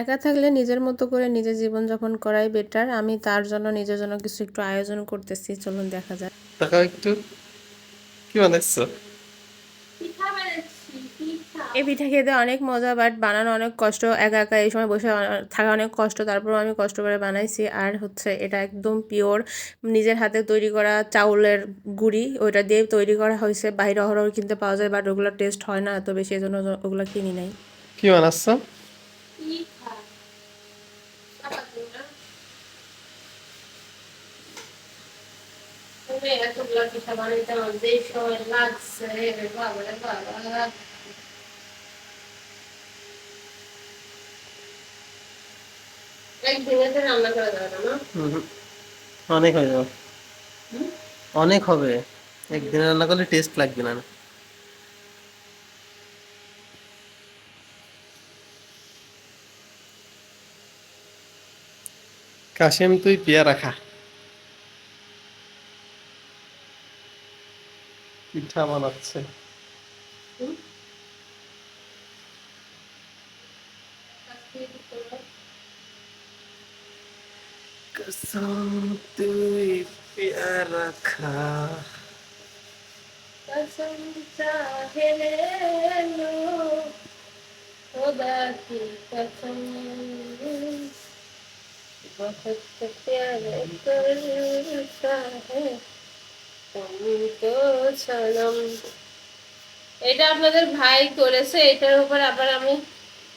একা থাকলে নিজের মতো করে নিজের জীবনযাপন করাই বেটার আমি তার জন্য নিজের জন্য কিছু একটু আয়োজন করতেছি চলুন দেখা যাক। তাকাও একটু। কি বানাচ্ছো এই পিঠা খেতে অনেক মজা বাট বানানো অনেক কষ্ট। একা একা এই সময় বসে থাকা অনেক কষ্ট তারপর আমি কষ্ট করে বানাইছি। আর হচ্ছে এটা একদম পিওর নিজের হাতে তৈরি করা চাউলের গুড়ি ওইটা দিয়ে তৈরি করা হয়েছে। বাইরে অহরহ কিনতে পাওয়া যায় বাট ওগুলো টেস্ট হয় না এত বেশি এই জন্য ওগুলো কিনি নাই। কি বানাচ্ছো? এতগুলো পিঠা বানাইতে আমার যে সময় লাগছে বাবা অনেক হয়ে যাবে। অনেক হবে। একদিন রান্না করলে টেস্ট লাগবে না। কাশেম তুই পেয়ারা খা পিঠা বানাচ্ছে কসম তুই পেয়ারা খা कसम चाहे लो खुदा की कसम बहुत प्यार करता है तुमको सनम এটা আপনাদের ভাই করেছে এটার উপর আবার আমি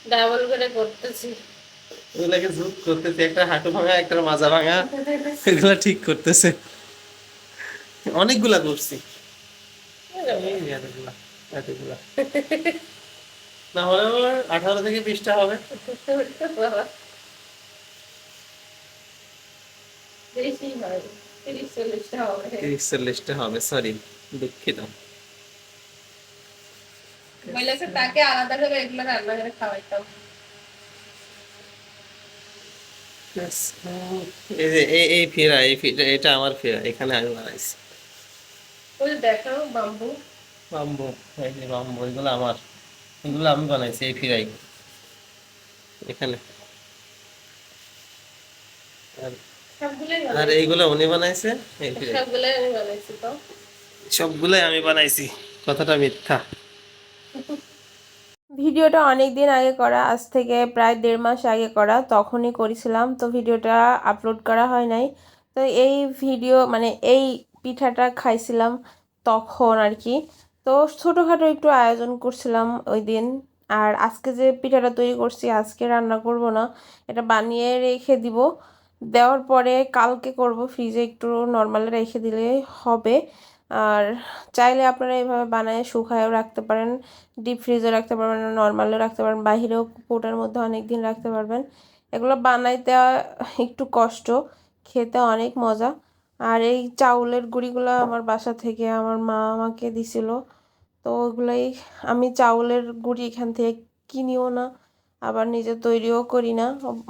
ডাবল করে করতেছি ওগুলাকে জুত করতেছে একটা হাঁটু ভাঙা একটা মাজা ভাঙা এগুলা ঠিক করতেছে অনেকগুলা করছি এই যে এতগুলা, এতগুলা। না হলে আমার আঠারো থেকে বিশটা হবে বেশি হয় তিরিশ চল্লিশটা হবে তিরিশ চল্লিশটা হবে সরি দুঃখিত। বলেছে তাকে আলাদা করে এগুলো রান্না করে খাওয়াইতাম এই যে এই এই ফেরা এই ফেরা এটা আমার ফেরা এখানে আমি বানাইছি। ওই দেখো বাম্বু বাম্বু এই যে বাম্বু এগুলো আমার এগুলো আমি বানাইছি এই ফিরাই। এখানে। আর আর। এইগুলো উনি বানাইছে? এই ফিরাই সবগুলোই আমি বানাইছি তো। সবগুলোই আমি বানাইছি। কথাটা মিথ্যা। ভিডিওটা অনেক দিন আগে করা আজ থেকে প্রায় দেড় মাস আগে করা তখনই করেছিলাম তো ভিডিওটা আপলোড করা হয় নাই। তো এই ভিডিও মানে এই পিঠাটা খাইছিলাম তখন আর কি। তো ছোটোখাটো একটু আয়োজন করছিলাম ওই দিন। আর আজকে যে পিঠাটা তৈরি করছি আজকে রান্না করব না এটা বানিয়ে রেখে দিব। দেওয়ার পরে কালকে করব ফ্রিজে একটু নর্মালে রেখে দিলে হবে। আর চাইলে আপনারা এইভাবে বানায় শুকায়ও রাখতে পারেন ডিপ ফ্রিজে রাখতে পারবেন নর্মালও রাখতে পারবেন, বাহিরেও কোটার মধ্যে অনেক দিন রাখতে পারবেন। এগুলো বানাইতে একটু কষ্ট, খেতে অনেক মজা। আর এই চাউলের গুঁড়িগুলো আমার বাসা থেকে আমার মা আমাকে দিছিল, তো ওগুলোই আমি চাউলের গুঁড়ি এখান থেকে কিনিও না, আবার নিজে তৈরিও করি না।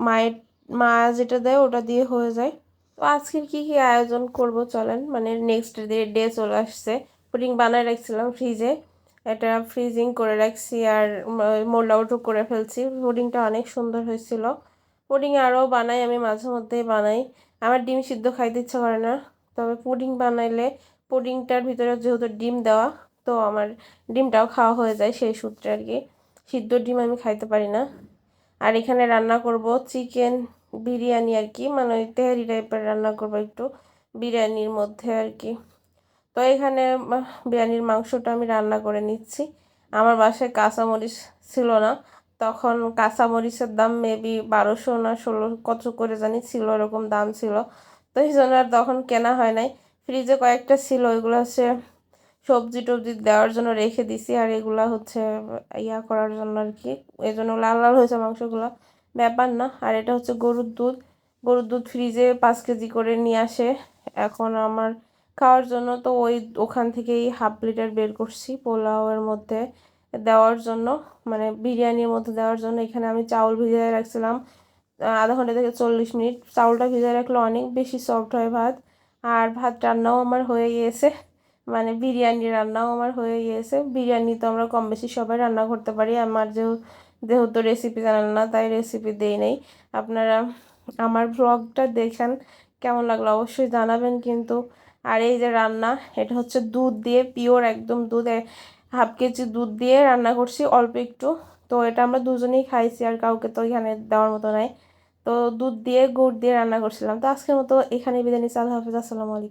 মায়ের মা যেটা দেয় ওটা দিয়ে হয়ে যায়। তো আজকের কী কী আয়োজন করব চলেন মানে নেক্সট ডে ডে চলে আসছে। পুডিং বানায় রাখছিলাম ফ্রিজে এটা ফ্রিজিং করে রাখছি আর মোল্ড আউটও করে ফেলছি। পুডিংটা অনেক সুন্দর হয়েছিল। পুডিং আরও বানাই, আমি মাঝে মধ্যেই বানাই। আমার ডিম সিদ্ধ খাইতে ইচ্ছা করে না। তবে পুডিং বানাইলে পুডিংটার ভিতরে যেহেতু ডিম দেওয়া, তো আমার ডিমটাও খাওয়া হয়ে যায় সেই সূত্রে আর কি। সিদ্ধ ডিম আমি খাইতে পারি না। আর এখানে রান্না করব চিকেন বিরিয়ানি আর কি মানে ওই তেহারি টাইপের রান্না করব একটু বিরিয়ানির মধ্যে আর কি। তো এখানে বিরিয়ানির মাংসটা আমি রান্না করে নিচ্ছি। আমার বাসায় কাঁচামরিচ ছিল না। তখন কাঁচামরিচের দাম মেবি বারোশো না ষোলো, কত করে জানি ছিল, এরকম দাম ছিল। তো এই জন্য আর তখন কেনা হয় নাই। ফ্রিজে কয়েকটা ছিল, ওইগুলো হচ্ছে সবজি টবজি দেওয়ার জন্য রেখে দিছি, আর এগুলা হচ্ছে ইয়া করার জন্য আর কি। এই জন্য লাল লাল হয়েছে মাংসগুলো। ব্যাপার না। আর এটা হচ্ছে গরুর দুধ। গরুর দুধ ফ্রিজে পাঁচ কেজি করে নিয়ে আসে। এখন আমার খাওয়ার জন্য তো ওই ওখান থেকেই হাফ লিটার বের করছি পোলাওয়ের মধ্যে দেওয়ার জন্য। মানে বিরিয়ানির মধ্যে দেওয়ার জন্য। এখানে আমি চাউল ভিজিয়ে রাখছিলাম। আধা ঘণ্টা থেকে চল্লিশ মিনিট। চাউলটা ভিজিয়ে রাখলে অনেক বেশি সফট হয় ভাত। আর ভাত রান্নাও আমার হয়ে গিয়েছে। মানে বিরিয়ানি রান্নাও আমার হয়ে গিয়েছে। বিরিয়ানি তো আমরা কম বেশি সবাই রান্না করতে পারি। আমার যে যেহেতু রেসিপি জানেন না, তাই রেসিপি দেই নাই। আপনারা আমার ব্লগটা দেখেন, কেমন লাগল অবশ্যই জানাবেন কিন্তু। আর এই যে রান্না, এটা হচ্ছে দুধ দিয়ে পিওর একদম দুধ হাফ কেজি দুধ দিয়ে রান্না করছি, অল্প একটু। তো এটা আমরা দুজনেই খাইছি, আর কাউকে তো এখানে দেওয়ার মতো নাই। তো দুধ দিয়ে, গুড় দিয়ে রান্না করছিলাম। তো আজকের মতো এখানে বিদায় নিচ্ছি, আল্লাহ হাফিজ, আসসালামু আলাইকুম।